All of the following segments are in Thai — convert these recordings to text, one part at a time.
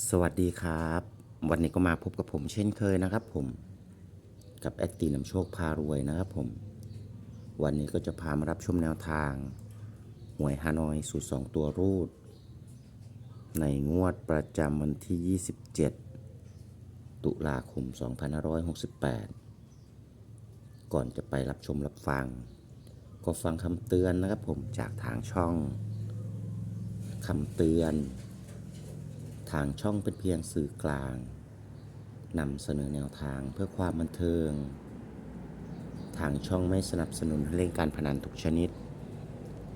สวัสดีครับ วันนี้ก็มาพบกับผมเช่นเคยนะครับผมกับแอดตีนำโชคพารวยนะครับผม วันนี้ก็จะพามารับชมแนวทาง หวยฮานอยสูตรสองตัวรูด ในงวดประจำวันที่ 27 ตุลาคม 2568 ก่อนจะไปรับชมรับฟัง ก็ฟังคำเตือนนะครับผมจากทางช่องคำเตือน ทางช่องเป็นเพียงสื่อกลางนำเสนอแนวทางเพื่อความบันเทิง ทางช่องไม่สนับสนุนเล่นการพนันทุกชนิด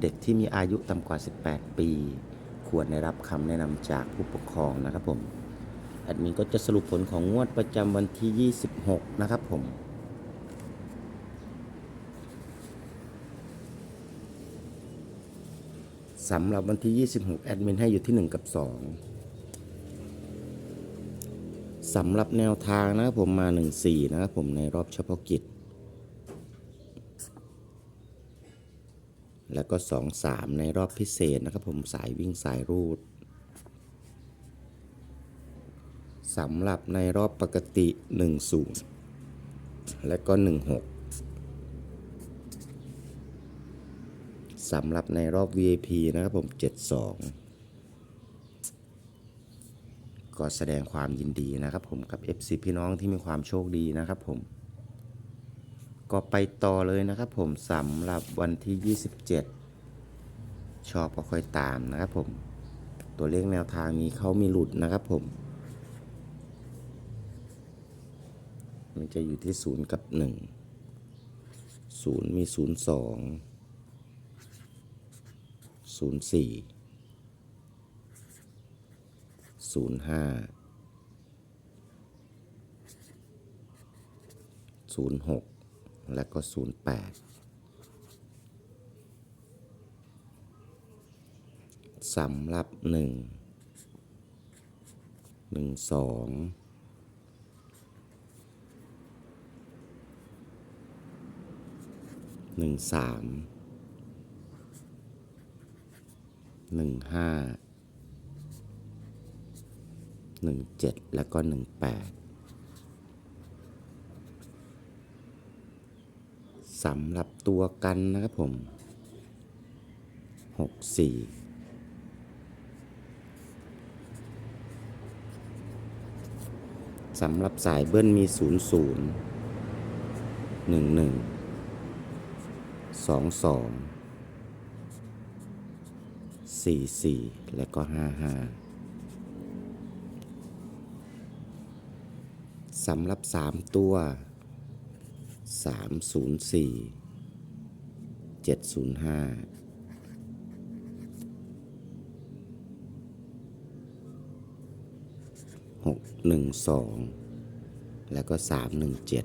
เด็กที่มีอายุต่ำกว่า 18 ปี ควรได้รับคำแนะนำจากผู้ปกครองนะครับผมแอดมินก็จะสรุปผลของงวดประจำวันที่ 26 นะครับผมสำหรับวันที่ 26 แอดมินให้อยู่ที่ 1 กับ 2 สำหรับแนวทางนะครับผมมา 1 4 นะครับผมในรอบเฉพาะกิจ แล้วก็ 2 3 ในรอบพิเศษนะครับผมสายวิ่งสายรูดสำหรับในรอบปกติ 1 0 และก็ 1 6สำหรับในรอบ VIP นะครับผม 72 ก็แสดงความยินดีนะครับผมกับ FC พี่น้องที่มีความโชคดีนะครับผม ก็ไปต่อเลยนะครับผมสำหรับวันที่ 27 ชอบก็ค่อยตามนะครับผม ตัวเลขแนวทางมีเขามีหลุดนะครับผม มันจะอยู่ที่ 0 กับ 1 0 มี 0 2ศูนย์สี่ ศูนย์ห้าศูนย์หกและก็ศูนย์แปดสำหรับหนึ่งหนึ่งสองหนึ่งสามหนึ่งห้า 17 และก็ 18สำหรับตัวกันนะครับผม 64สำหรับสายเบิ้ลมี 0 0 1 1 2 2 4 4 และก็ 55 สำหรับสามตัวสามศูนย์สี่เจ็ดศูนย์ห้าหกหนึ่งสองแล้วก็สามหนึ่งเจ็ด